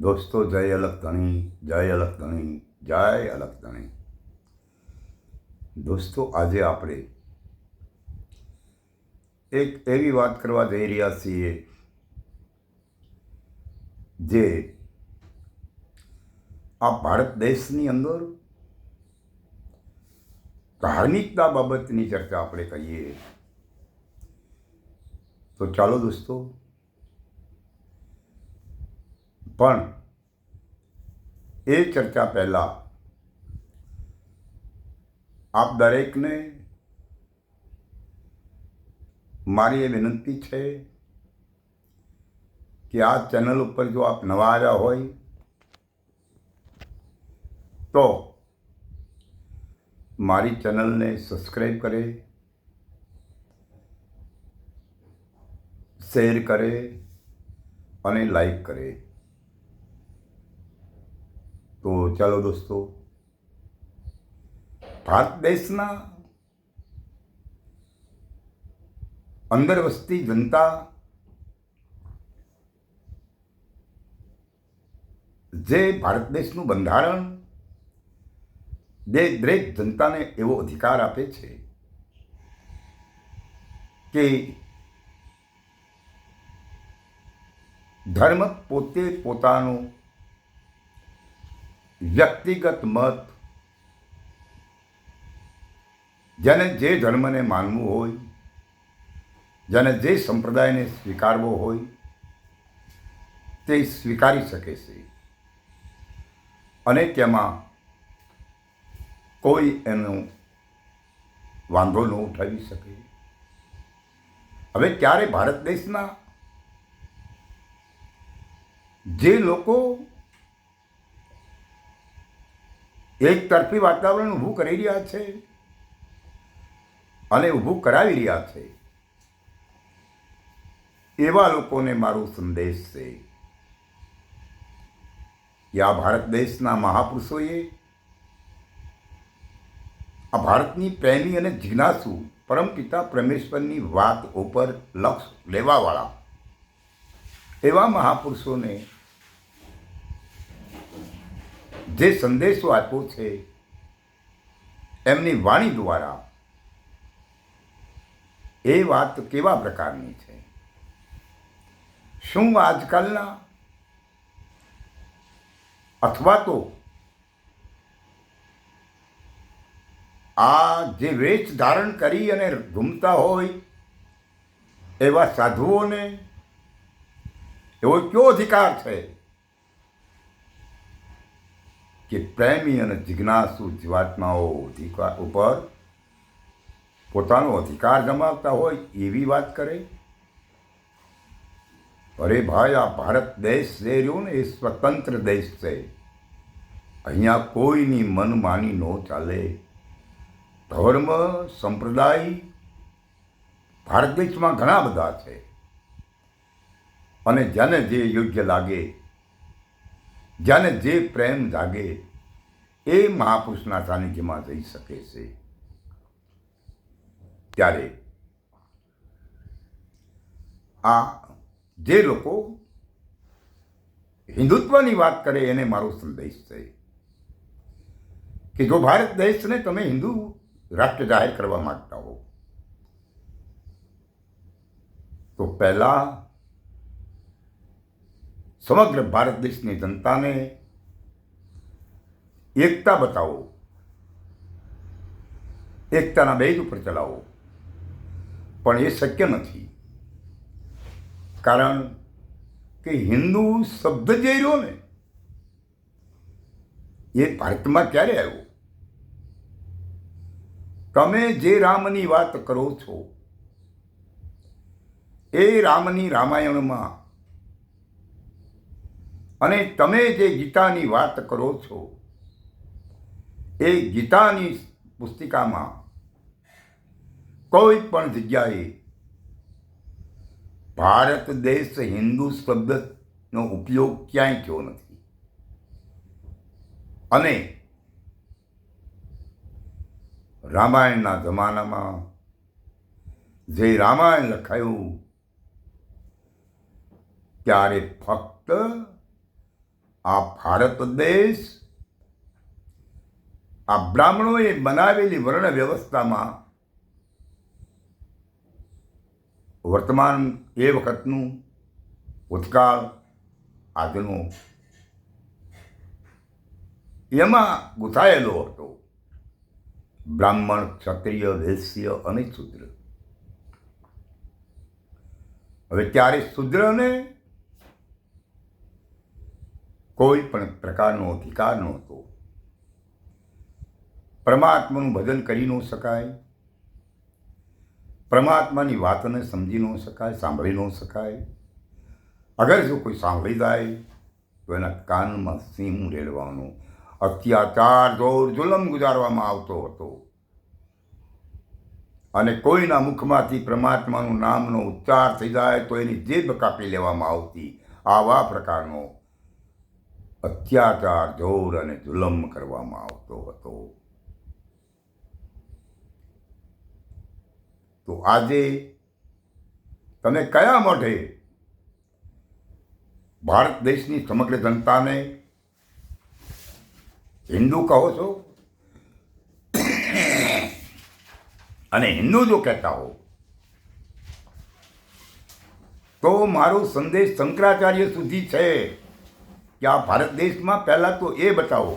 દોસ્તો, જય અલગ ધણી, જય અલગ ધણી, જય અલગ ધણી. દોસ્તો, આજે આપણે એક એવી વાત કરવા જઈ રહ્યા છીએ જે આ ભારત દેશની અંદર ધાર્મિકતા બાબતની ચર્ચા આપણે કરીએ. તો ચાલો દોસ્તો પણ એ ચર્ચા પહેલાં આપ દરેકને મારી એ વિનંતી છે કે આ ચેનલ ઉપર જો આપ નવા આવ્યા હોય, તો મારી ચેનલને સબસ્ક્રાઈબ કરે, શેર કરે અને લાઈક કરે. તો ચાલો દોસ્તો, ભારત દેશના અંદર વસતી જનતા જે ભારત દેશનું બંધારણ જે દરેક જનતાને એવો અધિકાર આપે છે કે ધર્મ પોતે પોતાનો વ્યક્તિગત મત. જેને જે ધર્મને માનવું હોય, જેને જે સંપ્રદાયને સ્વીકારવો હોય, તે સ્વીકારી શકે છે. અને તેમાં કોઈ એનો વાંધો ન ઉઠાવી શકે. હવે ત્યારે ભારત દેશના જે લોકો એક તરફી વાતાવરણ ઊભું કરી રહ્યા છે અને ઊભું કરાવી રહ્યા છે. એવા લોકોને મારો સંદેશ છે. કે આ ભારત દેશના મહાપુરુષોએ આ ભારતની પ્રેમી અને જિજ્ઞાસુ પરમપિતા પરમેશ્વરની વાત ઉપર લક્ષ લેવાવાળા એવા મહાપુરુષોને જે સંદેશો આપ્યો છે, એમની વાણી દ્વારા એ વાત કેવા પ્રકારની છે? શું આજકાલના અથવા તો આ જે વેશ ધારણ કરી અને ઘૂમતા હોય એવા સાધુઓને એવો કયો અધિકાર છે? કે પ્રેમી અને જિજ્ઞાસુ જીવાત્માઓ અધિકાર ઉપર પોતાનો અધિકાર જમાવતા હોય એવી વાત કરે? અરે ભાઈ, આ ભારત દેશ જે રહ્યો ને એ સ્વતંત્ર દેશ છે. અહીંયા કોઈની મનમાની ન ચાલે. ધર્મ, સંપ્રદાય ભારત દેશમાં ઘણા બધા છે. અને જેને જે યોગ્ય લાગે જેને જે પ્રેમ જાગે એ મહાપુરુષના સાનિધ્યમાં જઈ શકે છે. ત્યારે આ જે લોકો હિન્દુત્વની વાત કરે એને મારો સંદેશ છે કે જો ભારત દેશને તમે હિન્દુ રાષ્ટ્ર જાહેર કરવા માંગતા હો, તો પહેલા સમગ્ર ભારત દેશની જનતાને એકતા બતાવો. એકતાના બેજ ઉપર ચલાવો. પણ એ શક્ય નથી. કારણ કે હિન્દુ શબ્દ જે રહ્યો ને, એ ભારતમાં ક્યારે આવ્યો? તમે જે રામની વાત કરો છો, એ રામની રામાયણમાં અને તમે જે ગીતાની વાત કરો છો, એ ગીતાની પુસ્તિકામાં કોઈ પણ જગ્યાએ ભારત દેશ હિન્દુ શબ્દનો ઉપયોગ ક્યાંય થયો નથી. અને રામાયણના જમાનામાં જે રામાયણ લખાયું, ત્યારે ફક્ત આ ભારત દેશ, આ બ્રાહ્મણોએ બનાવેલી વર્ણ વ્યવસ્થામાં વર્તમાન એ વખતનું ભૂતકાળ, આજનું. એમાં ગુથાયેલો હતો, બ્રાહ્મણ, ક્ષત્રિય, વૈશ્ય અને શુદ્ર. હવે ત્યારે શુદ્રને કોઈ પણ પ્રકારનો અધિકાર નહોતો. પરમાત્માનું ભજન કરી ન શકાય. પરમાત્માની વાતને સમજી ન શકાય, સાંભળી ન શકાય. અગર જો કોઈ સાંભળી જાય, તો એના કાનમાં સિંહ રેડવાનો. અત્યાચાર જોર જુલમ ગુજારવામાં આવતો હતો. અને કોઈના મુખમાંથી પરમાત્માનું નામનો ઉચ્ચાર થઈ જાય, તો એની જીભ કાપી લેવામાં આવતી. આવા પ્રકારનો અત્યાચાર જોર અને જુલમ કરવામાં આવતો હતો. તો આજે તમે કયા માટે ભારત દેશની સમગ્ર જનતાને હિન્દુ કહો છો? અને હિન્દુ જો કહેતા હો, તો મારો સંદેશ શંકરાચાર્ય સુધી છે. કે આ ભારત દેશમાં પહેલાં તો એ બતાવો.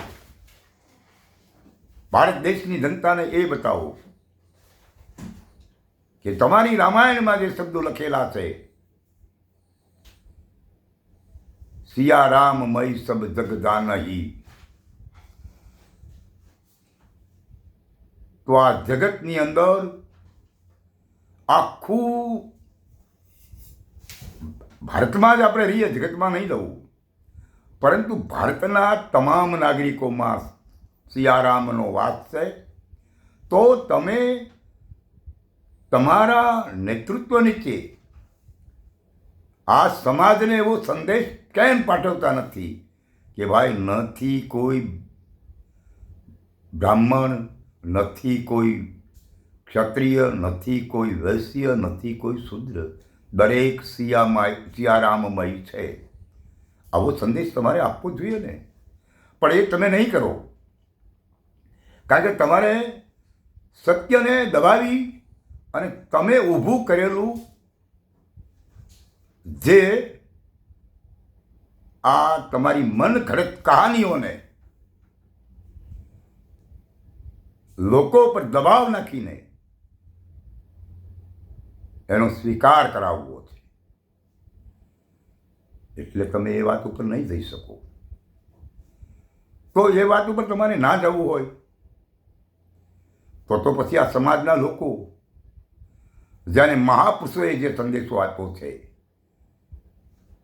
ભારત દેશની જનતાને એ બતાવો કે તમારી રામાયણમાં જે શબ્દો લખેલા છે સિયા રામ મય સબ જગદાનહી તો આ જગતની અંદર આખું ભારતમાં જ આપણે રહીએ, જગતમાં નહીં રહું. પરંતુ ભારતના તમામ નાગરિકોમાં સિયારામનો વાસ છે, તો તમે તમારા નેતૃત્વ નીચે આ સમાજને એવો સંદેશ કેમ પાઠવતા નથી કે ભાઈ નથી કોઈ બ્રાહ્મણ, નથી કોઈ ક્ષત્રિય, નથી કોઈ વૈશ્ય, નથી કોઈ શુદ્ર. દરેક સિયામાય સિયારામમય છે. આવો સંદેશ તમારે આપવો જોઈએ ને. પણ એ તમે નહીં કરો. કારણ કે તમારે સત્યને દબાવી અને તમે ઊભું કરેલું જે આ તમારી મન ઘડત કહાનીઓને લોકો પર દબાવ નાખીને એનો સ્વીકાર કરાવવો છે. એટલે તમે એ વાત ઉપર નહીં જઈ શકો. તો એ વાત ઉપર તમારે ના જવું હોય. તો તો પછી આ સમાજના લોકો જેને મહાપુરુષોએ જે સંદેશો આપ્યો છે,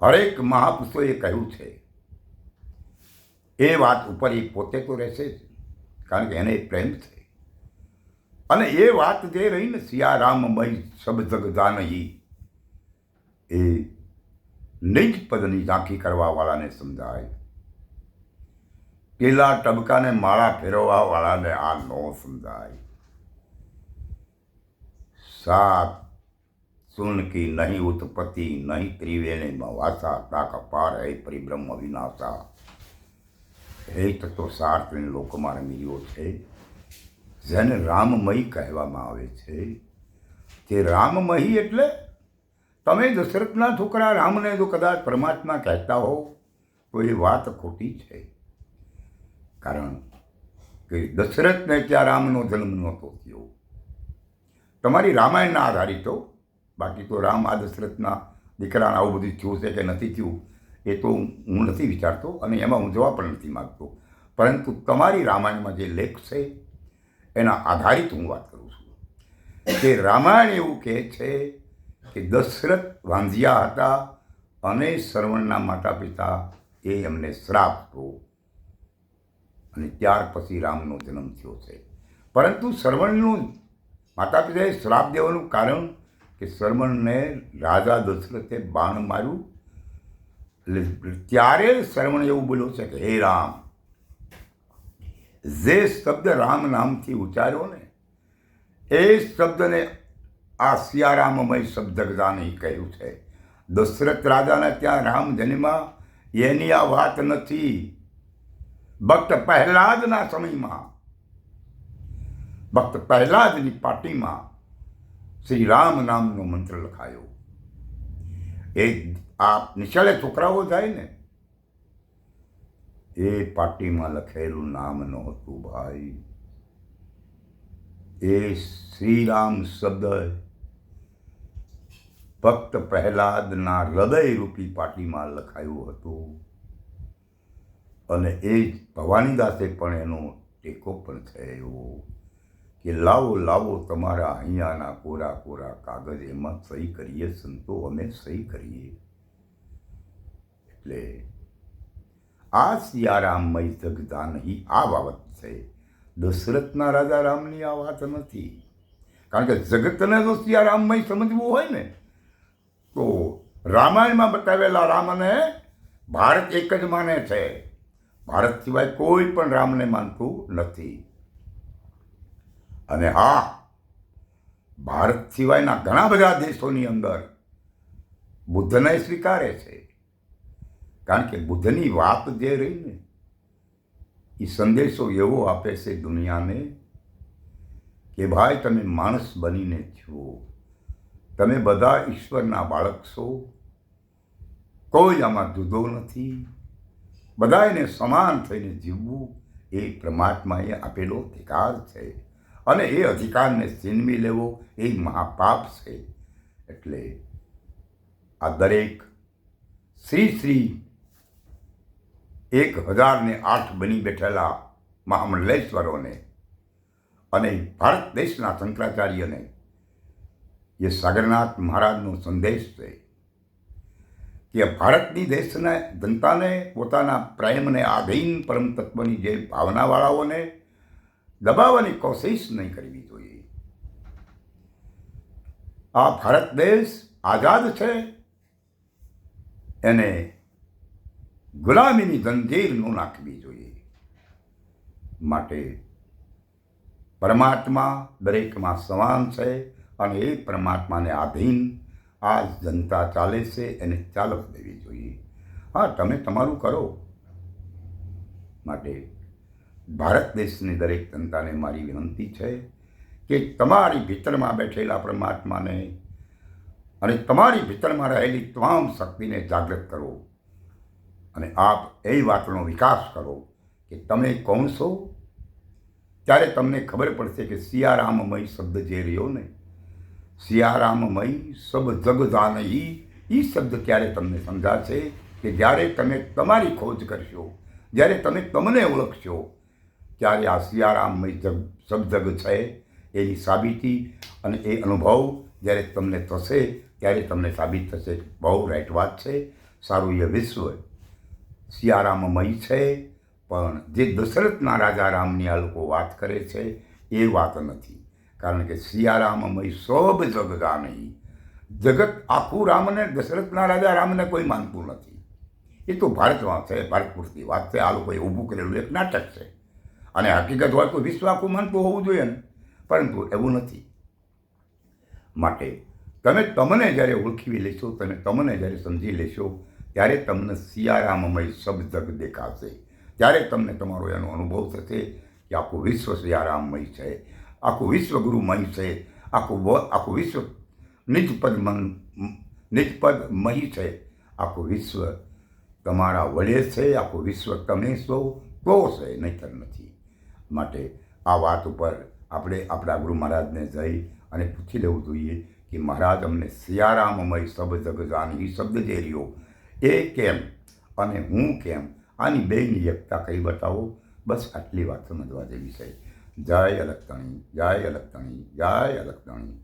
હરેક મહાપુરુષોએ કહ્યું છે, એ વાત ઉપર એ પોતે તો રહેશે જ, કારણ કે એને પ્રેમ છે. અને એ વાત જે રહી ને સિયારામમય શબ્દ જગદાનહી એ નિજ પદની ઝાંખી કરવાવાળાને સમજાય. પેલા ટબકાને માળા ફેરવવાવાળાને આ ન સમજાય. સાત સુનકી નહીં, ઉત્પત્તિ નહીં, ત્રિવેણે વાસા તાક પાર હે પરિબ્રહ્મ વિનાશા હે તત્વ સાર્થને લોકમાં રમી છે. જેને રામમય કહેવામાં આવે છે. તે રામમય એટલે તમે દશરથના છોકરા રામને જો કદાચ પરમાત્મા કહેતા હો તો એ વાત ખોટી છે. કારણ કે દશરથને ત્યાં રામનો જન્મ નહોતો થયો. તમારી રામાયણના આધારિત હો. બાકી તો રામ આ દશરથના દીકરાને આવું બધું થયું છે કે નથી થયું, એ તો હું નથી વિચારતો અને એમાં હું જવાબ પણ નથી માગતો. પરંતુ તમારી રામાયણમાં જે લેખ છે, એના આધારિત હું વાત કરું છું. કે રામાયણ એવું કહે છે કે દશરથ વાંધિયા હતા અને શ્રવણના માતા પિતા એ એમને શ્રાપ હતો અને ત્યાર પછી રામનો જન્મ થયો છે. પરંતુ શ્રવણનું માતા પિતાએ શ્રાપ દેવાનું કારણ કે શ્રવણને રાજા દશરથે બાણ માર્યું. એટલે ત્યારે શ્રવણ એવું બોલ્યો છે કે, હે રામ, જે શબ્દ રામ નામથી ઉચ્ચાર્યો ને, એ શબ્દને આ સિયારામમય શબ્દ નહીં કહ્યું છે. દશરથ રાજાને ત્યાં રામ જન્મા એની આ વાત નથી. ભક્ત પહેલાદના સમયમાં, ભક્ત પહેલાદની પાર્ટીમાં શ્રી રામ નામનો મંત્ર લખાયો. એ આ નિશાળે છોકરાઓ જાય ને, એ પાર્ટીમાં લખેલું નામ નહોતું ભાઈ. એ શ્રીરામ શબ્દ ભક્ત પ્રહલાદના હૃદયરૂપી પાટીમાં લખાયું હતું. અને એ જ ભવાનીદાસે પણ એનો ટેકો પણ થયો કે લાવો લાવો તમારા અહીંયાના કોરા કોરા કાગજ એમાં સહી કરીએ, સંતો અમે સહી કરીએ. એટલે આ સિયારામમય નહીં, આ બાબત છે. દશરથના રાજા રામની આ વાત નથી. કારણ કે જગતને જો સિયારામમય સમજવું હોય ને. તો રામાયણમાં બતાવેલા રામને ભારત એક જ માને છે. ભારત સિવાય કોઈ પણ રામને માનતું નથી. અને હા, ભારત સિવાયના ઘણા બધા દેશોની અંદર બુદ્ધને સ્વીકારે છે. કારણ કે બુદ્ધની વાત જે રહી ને, એ સંદેશો એવો આપે છે દુનિયાને કે ભાઈ તમે માણસ બનીને છો તમે બધા ઈશ્વરના બાળક છો. કોઈ આમાં જુદો નથી. બધાને સમાન થઈને જીવવું એ પરમાત્માએ આપેલો અધિકાર છે અને એ અધિકારને છીનવી લેવો એ મહાપાપ છે. એટલે આ દરેક શ્રી શ્રી એક હજારને આઠ બની બેઠેલા મહામંડલેશ્વરોને અને ભારત દેશના શંકરાચાર્યને એ સાગરનાથ મહારાજનો સંદેશ છે કે ભારતની દેશને, જનતાને પોતાના પ્રેમને આધીન પરમ તત્વની જે ભાવનાવાળાઓને દબાવવાની કોશિશ નહીં કરવી જોઈએ. આ ભારત દેશ આઝાદ છે એને ગુલામીની જંજીર ન નાખવી જોઈએ. માટે પરમાત્મા દરેકમાં સમાન છે. અને એ પરમાત્માને આધીન આ જનતા ચાલે છે, એને ચાલક દેવી જોઈએ. હા, તમે તમારું કરો. માટે ભારત દેશની દરેક જનતાને મારી વિનંતી છે કે તમારી ભીતરમાં બેઠેલા પરમાત્માને અને તમારી ભીતરમાં રહેલી તમામ શક્તિને જાગૃત કરો અને આપ એ વાતનો વિકાસ કરો કે તમે કોણ છો? ત્યારે તમને ખબર પડશે કે સિયારામમય શબ્દ જે રહ્યો ને સિયારામમય સબ જગદાનહી એ શબ્દ ક્યારે તમને સમજાશે કે જ્યારે તમે તમારી ખોજ કરશો, જ્યારે તમે તમને ઓળખશો, ત્યારે આ સિયારામમય જગ સબ જગ છે એની સાબિતી અને એ અનુભવ જ્યારે તમને થશે, ત્યારે તમને સાબિત થશે. બહુ રાઈટ વાત છે, સારું એ વિશ્વ સિયારામમય છે, પણ જે દશરથના રાજા રામની આ લોકો વાત કરે છે, એ વાત નથી. કારણ કે સિયારામમય સબ જગદા નહીં. જગત આખું રામને દશરથના રાજા રામને કોઈ માનતું નથી. એ તો ભારતમાં છે, ભારત પૂરતી વાત છે. આ લોકોએ ઊભું કરેલું એક નાટક છે. અને હકીકત હોય તો વિશ્વ આખું માનતું હોવું જોઈએ ને. પરંતુ એવું નથી. માટે તમે તમને જ્યારે ઓળખી લેશો, તમે તમને જ્યારે સમજી લેશો, ત્યારે તમને સિયારામમય શબ્દ દેખાશે. ત્યારે તમને તમારો એનો અનુભવ થશે કે આખું વિશ્વ સિયારામમય છે. આખું વિશ્વ મહી છે આખું આખું વિશ્વ નિજપદ મન નિજપદ મહી છે આખું વિશ્વ તમારા વડે છે આખું વિશ્વ તમે છો તો છે નહીતર નથી માટે આ વાત ઉપર આપણે આપણા ગુરુ મહારાજને જઈ અને પૂછી લેવું જોઈએ કે મહારાજ, અમને સિયારામમય સબ જગજાની શબ્દ જે રહ્યો, એ કેમ અને હું કેમ? આની બેની એકતા કઈ બતાવો? બસ આટલી વાત સમજવા જેવી છે. જય અલગતણી જય અલગતણી જય અલગતણી